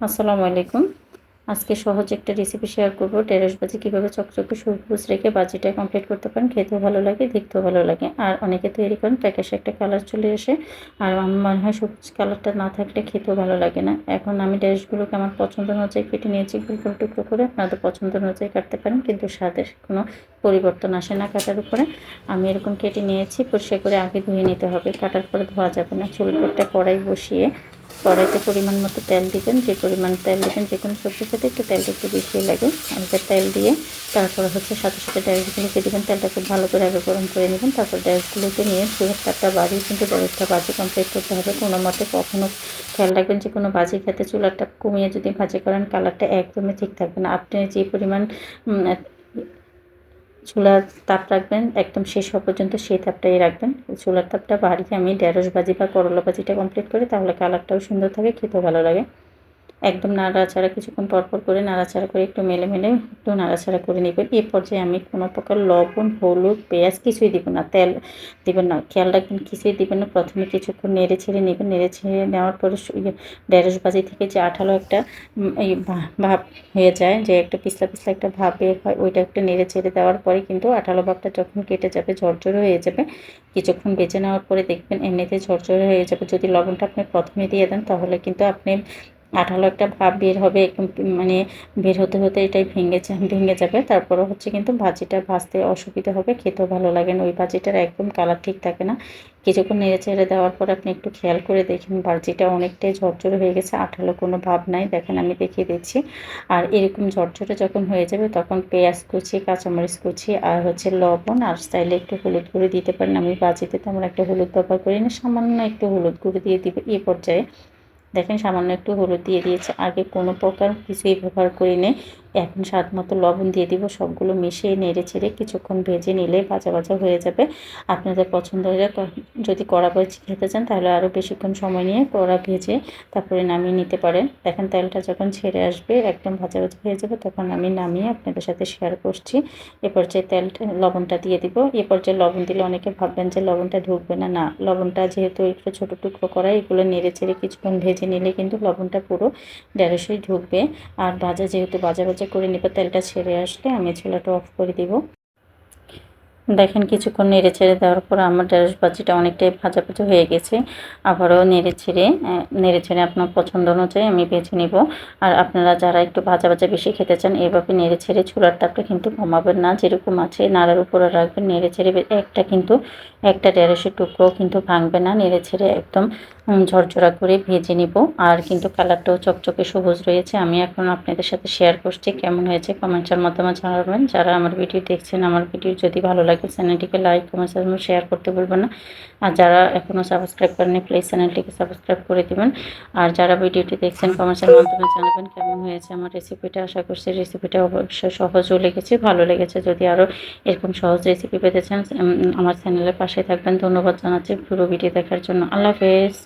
আসসালামু আলাইকুম। আজকে সহজ একটা রেসিপি শেয়ার করব। ঢেঁড়স ভাজি কীভাবে চকচকে সবুজ রেখে বাজিটা কমপ্লিট করতে পারেন, খেতেও ভালো লাগে, দেখতেও ভালো লাগে। আর অনেকে তৈরি করেন প্যাকেটে একটা কালার চলে আসে। আর আমার মনে হয় সবুজ কালারটা না থাকলে খেতেও ভালো লাগে না। এখন আমি ঢেঁড়সগুলোকে আমার পছন্দ অনুযায়ী কেটে নিয়েছি গুলো টুকরো করে। আপনাদের পছন্দ অনুযায়ী কাটতে পারেন, কিন্তু স্বাদের কোনো পরিবর্তন আসে না কাটার উপরে। আমি এরকম কেটে নিয়েছি, পরিষ্কার করে আগে ধুয়ে নিতে হবে। কাটার পরে ধোয়া যাবে না। চুল একটা কড়াই বসিয়ে কড়াইতে পরিমাণ মতো তেল দিবেন, যে পরিমাণ তেল দিবেন, যে কোনো সবজির সাথে একটু তেলটা একটু বেশি লাগে। হালকা তেল দিয়ে তারপর হচ্ছে সাথে সাথে ডাইসগুলোকে দেবেন, তেলটা খুব ভালো করে আগে গরম করে নেবেন, তারপর ডাইসগুলোকে নিয়ে চুলের তারটা বাড়িয়ে কিন্তু ডাইসটা বাজি কমপ্লিট করতে হবে। কোনো মতে কখনও খেয়াল রাখবেন যে কোনো বাজি খেতে চুলারটা কমিয়ে যদি ভাজি করেন কালারটা একদমই ঠিক থাকবে না। আপনি যে পরিমাণ চুলার তাপ রাখবেন, একদম শেষ হওয়া পর্যন্ত সেই তাপটাই রাখবেন। চুলার তাপটা বাড়িয়ে আমি ঢেঁড়স ভাজি বা করলা ভাজিটা কমপ্লিট করি, তাহলে কালারটাও সুন্দর থাকে, খেতেও ভালো লাগে। একদম নাড়াচাড়া কিছুক্ষণ পরপর করে নাড়াচাড়া করে একটু মেলে মেলে একটু নাড়াচাড়া করে নেবেন এই পর্যায়ে আমি কোনো প্রকার লবণ, হলুদ, পেঁয়াজ কিছুই দিব না, তেল দিবেন না। খেয়াল রাখবেন, কিছুই দিবেন না। প্রথমে কিছুক্ষণ নেড়ে ছেড়ে নেবেন নেড়ে ছেড়ে নেওয়ার পরে ইয়ে ঢেঁড়স বাজি থেকে যে আঠালো একটা এই ভাব হয়ে যায়, যে একটা পিছলা পিছলা একটা ভাব বের হয়, ওইটা একটু নেড়ে ছেড়ে দেওয়ার পরে কিন্তু আঠালো ভাবটা যখন কেটে যাবে, ঝরঝরে হয়ে যাবে, কিছুক্ষণ বেঁচে নেওয়ার পরে দেখবেন এমনিতে ঝরঝরে হয়ে যাবে। যদি লবণটা আপনি প্রথমে দিয়ে দেন, তাহলে কিন্তু আপনি আঠালো একটা ভাব বের হবে মানে বের হতে হতে এটাই ভেঙে ভেঙে যাবে। তারপরে হচ্ছে কিন্তু ভাজিটা ভাজতে অসুবিধা হবে, খেতেও ভালো লাগে না। ওই ভাজিটার একদম কালার ঠিক থাকে না। কিছুক্ষণ নেড়ে চেড়ে দেওয়ার পর আপনি একটু খেয়াল করে দেখেন, ভাজিটা অনেকটাই ঝরঝরে হয়ে গেছে, আঠালো কোনো ভাব নাই। দেখেন আমি দেখিয়ে দিচ্ছি। আর এরকম ঝরঝরে যখন হয়ে যাবে, তখন পেঁয়াজ কুচি, কাঁচামরিচ কুচি আর হচ্ছে লবণ আর স্টাইলে একটু হলুদ গুঁড়ো দিতে পারেন। আমি ভাজিতে তেমন একটা হলুদ ব্যবহার করি না সামান্য একটু হলুদ গুঁড়ো দিয়ে দিবে এ পর্যায়ে। দেখেন সামান্য একটু হলুদ দিয়ে দিয়েছে। আগে কোনো প্রকার কিছুই ব্যবহার করি নেই এখন স্বাদ মতো লবণ দিয়ে দিব। সবগুলো মিশিয়ে নেড়ে ছেড়ে কিছুক্ষণ ভেজে নিলে ভাজা ভাজা হয়ে যাবে। আপনাদের পছন্দ হলে যদি কড়া ভাজি খেতে চান তাহলে আরও বেশিক্ষণ সময় নিয়ে কড়া ভেজে তারপরে নামিয়ে নিতে পারেন। দেখেন তেলটা যখন ছেড়ে আসবে, একদম ভাজা ভাজা হয়ে যাবে, তখন আমি নামিয়ে আপনাদের সাথে শেয়ার করছি। এ পর্যায়ে তেলটা, লবণটা দিয়ে দিব। এ পর্যায়ে লবণ দিলে অনেকে ভাববেন যে লবণটা ঢুকবে না। না, লবণটা যেহেতু একটু ছোটো টুকরো করা, এগুলো নেড়ে ছেড়ে কিছুক্ষণ ভেজে নিলে কিন্তু লবণটা পুরো ঢেঁড়সই ঢুকবে। আর ভাজা যেহেতু ভাজা ভাজা করে নেব তেলটা ছেড়ে আসলে আমি চুলাটা অফ করে দিব। দেখেন কিছুক্ষণ নেড়ে ছেড়ে দেওয়ার পর আমার ঢেঁড়স ভাজিটা অনেকটাই ভাজা ভাজা হয়ে গেছে। আবারও নেড়ে ছেড়ে নেড়ে ছেড়ে আপনার পছন্দ অনুযায়ী আমি বেছে নিব। আর আপনারা যারা একটু ভাজা ভাজা বেশি খেতে চান, এভাবে নেড়ে ছেড়ে চুলার তাপটা কিন্তু কমাবেন না। যেরকম আছে, নাড়ার উপরে রাখবেন, নেড়ে ছেড়ে একটা কিন্তু, একটা ঢেঁড়সের টুকরো কিন্তু ভাঙবে না। নেড়ে ছেড়ে একদম ঝরঝরা করে ভেজে নিব। আর কিন্তু কালারটাও চকচকে সবুজ রয়েছে। আমি এখন আপনাদের সাথে শেয়ার করছি, কেমন হয়েছে কমেন্টসের মাধ্যমে জানাবেন। যারা আমার ভিডিও দেখছেন, আমার ভিডিও যদি ভালো লাগে চ্যানেলটিকে লাইক কমেন্টস শেয়ার করতে বলবেন না। আর যারা এখনও সাবস্ক্রাইব করেনি প্লিজ চ্যানেলটিকে সাবস্ক্রাইব করে দেবেন। আর যারা ভিডিওটি দেখছেন কমেন্টসের মাধ্যমে জানাবেন কেমন হয়েছে আমার রেসিপিটা আশা করছি রেসিপিটা অবশ্যই সহজও লেগেছে, ভালো লেগেছে। যদি আরও এরকম সহজ রেসিপি পেতে চান আমার চ্যানেলের পাশে থাকবেন। ধন্যবাদ জানাচ্ছি পুরো ভিডিও দেখার জন্য। আল্লাহ হাফেজ।